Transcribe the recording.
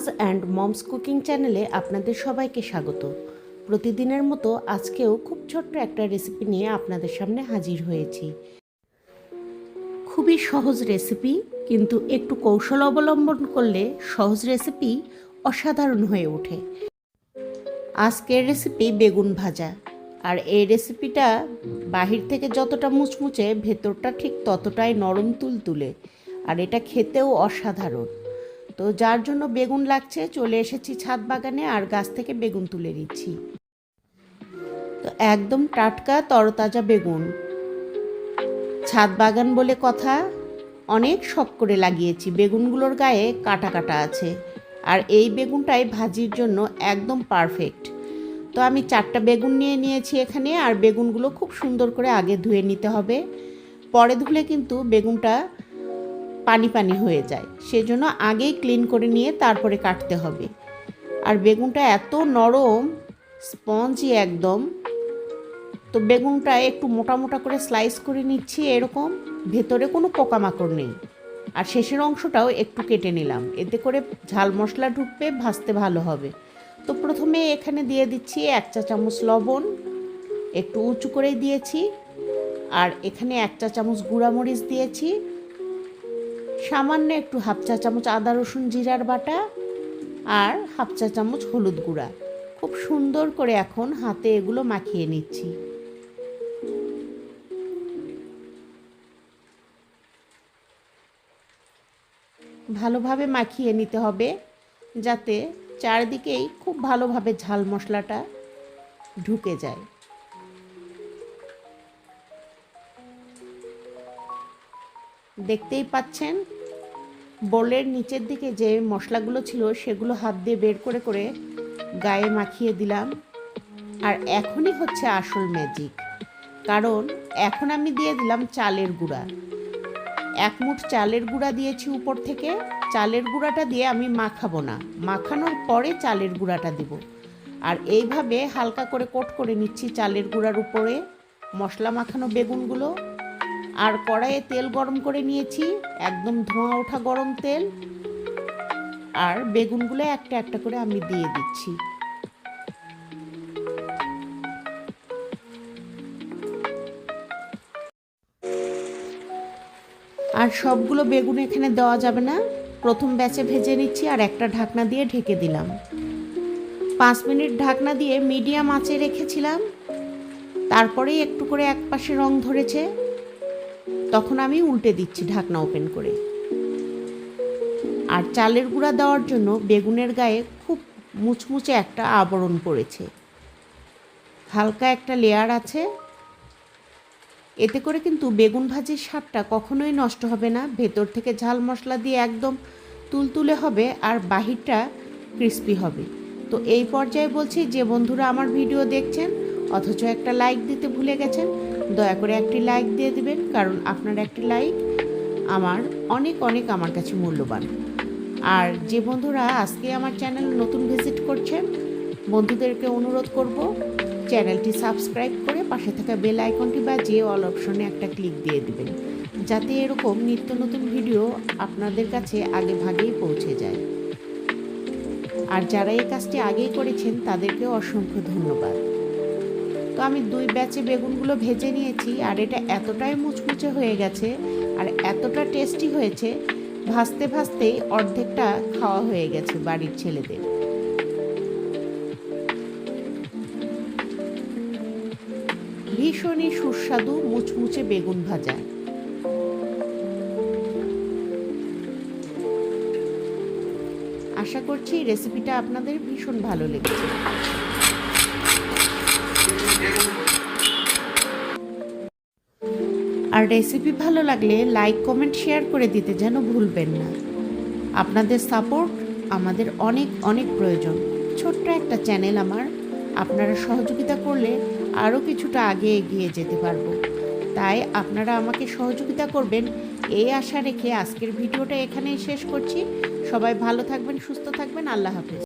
মাজ and moms cooking চ্যানেলে আপনাদের সবাইকে স্বাগত। প্রতিদিনের মতো আজকেও খুব ছোট্ট একটা রেসিপি নিয়ে আপনাদের সামনে হাজির হয়েছি। খুবই সহজ রেসিপি, কিন্তু একটু কৌশল অবলম্বন করলে সহজ রেসিপি অসাধারণ হয়ে ওঠে। আজকের রেসিপি বেগুন ভাজা। আর এই রেসিপিটা বাহির থেকে যতটা মুচমুচে, ভেতরটা ঠিক ততটাই নরম তুলতুলে। আর এটা খেতেও অসাধারণ। তো যার জন্য বেগুন লাগছে, চলে এসেছি ছাদ বাগানে আর গাছ থেকে বেগুন তুলে নিচ্ছি। তো একদম টাটকা তরতাজা বেগুন। ছাদ বাগান বলে কথা, অনেক শখ করে লাগিয়েছি। বেগুনগুলোর গায়ে কাটা কাটা আছে। আর এই বেগুনটাই ভাজির জন্য একদম পারফেক্ট। তো আমি চারটা বেগুন নিয়ে নিয়েছি এখানে, আর বেগুনগুলো খুব সুন্দর করে আগে ধুয়ে নিতে হবে। পরে ধুলে কিন্তু বেগুনটা পানি পানি হয়ে যায়। সেজন্য আগেই ক্লিন করে নিয়ে তারপরে কাটতে হবে। আর বেগুনটা এত নরম স্পঞ্জি একদম। তো বেগুনটা একটু মোটা মোটা করে স্লাইস করে নিচ্ছি এরকম। ভেতরে কোনো পোকামাকড় নেই। আর শেষের অংশটাও একটু কেটে নিলাম। এতে করে ঝাল মশলা ঢুকবে, ভাজতে ভালো হবে। তো প্রথমে এখানে দিয়ে দিচ্ছি এক চা চামচ লবণ। একটু উঁচু করে দিয়েছি। আর এখানে এক চা চামচ গুঁড়ামরিচ দিয়েছি। সামান্য একটু হাফ চা চামচ আদা, রসুন, জিরার বাটা আর হাফ চা চামচ হলুদ গুঁড়া। খুব সুন্দর করে এখন হাতে এগুলো মাখিয়ে নিচ্ছি। ভালোভাবে মাখিয়ে নিতে হবে যাতে চারদিকেই খুব ভালোভাবে ঝাল মশলাটা ঢুকে যায়। দেখতেই পাচ্ছেন বোলের নিচের দিকে যে মশলাগুলো ছিল, সেগুলো হাত দিয়ে বের করে করে গায়ে মাখিয়ে দিলাম। আর এখনই হচ্ছে আসল ম্যাজিক কারণ এখন আমি দিয়ে দিলাম চালের গুঁড়া। এক মুঠ চালের গুঁড়া দিয়েছি উপর থেকে। চালের গুঁড়াটা দিয়ে আমি মাখাবো না। মাখানোর পরে চালের গুঁড়াটা দিব। আর এইভাবে হালকা করে কোট করে নিচ্ছি চালের গুঁড়ার উপরে মশলা মাখানো বেগুনগুলো। আর কড়াইয়ে তেল গরম করে নিয়েছি, একদম ধোঁয়া ওঠা গরম তেল। আর বেগুনগুলো একটা একটা করে আমি দিয়ে দিচ্ছি। আর সবগুলো বেগুন এখানে দেওয়া যাবে না। প্রথম ব্যাচে ভেজে নিচ্ছি আর একটা ঢাকনা দিয়ে ঢেকে দিলাম। পাঁচ মিনিট ঢাকনা দিয়ে মিডিয়াম আঁচে রেখেছিলাম। তারপরেই একটু করে এক পাশে রং ধরেছে। তখন আমি উল্টে দিচ্ছি ঢাকনা ওপেন করে। আর চালের গুঁড়া দেওয়ার জন্য বেগুনের গায়ে খুব মুচমুচে একটা আবরণ পড়েছে। হালকা একটা লেয়ার আছে। এতে করে কিন্তু বেগুন ভাজির স্বাদটা কখনোই নষ্ট হবে না। ভেতর থেকে ঝাল মশলা দিয়ে একদম তুলতুলে হবে আর বাহিরটা ক্রিস্পি হবে। তো এই পর্যায়ে বলছি, যে বন্ধুরা আমার ভিডিও দেখছেন, অথচ একটা লাইক দিতে ভুলে গেছেন দয়া করে একটি লাইক দিয়ে দিবেন, কারণ আপনার একটি লাইক আমার অনেক অনেক আমার কাছে মূল্যবান। আর যে বন্ধুরা আজকে আমার চ্যানেল নতুন ভিজিট করছেন, বন্ধুদেরকে অনুরোধ করব চ্যানেলটি সাবস্ক্রাইব করে পাশে থাকা বেল আইকনটি বাজিয়ে অল অপশনে একটা ক্লিক দিয়ে দিবেন, যাতে এরকম নিত্য নতুন ভিডিও আপনাদের কাছে আগে ভাগেই পৌঁছে যায়। আর যারা এই কাজটি আগেই করেছেন তাদেরকে অসংখ্য ধন্যবাদ। তো আমি দুই ব্যাচে বেগুনগুলো ভেজে নিয়েছি আর এটা এতটাই মুচমুচে হয়ে গেছে আর এতটা টেস্টি হয়েছে, ভাজতে ভাজতেই অর্ধেকটা খাওয়া হয়ে গেছে বাড়ির ছেলেদের। ভীষণই সুস্বাদু মুচমুচে বেগুন ভাজা। আশা করছি রেসিপিটা আপনাদের ভীষণ ভালো লেগেছে। আর রেসিপি ভালো লাগলে লাইক কমেন্ট শেয়ার করে দিতে যেন ভুলবেন না। আপনাদের সাপোর্ট আমাদের অনেক অনেক প্রয়োজন। ছোট্ট একটা চ্যানেল আমার, আপনারা সহযোগিতা করলে আরও কিছুটা আগে এগিয়ে যেতে পারব। তাই আপনারা আমাকে সহযোগিতা করবেন, এই আশা রেখে আজকের ভিডিওটা এখানেই শেষ করছি। সবাই ভালো থাকবেন, সুস্থ থাকবেন, আল্লাহ হাফেজ।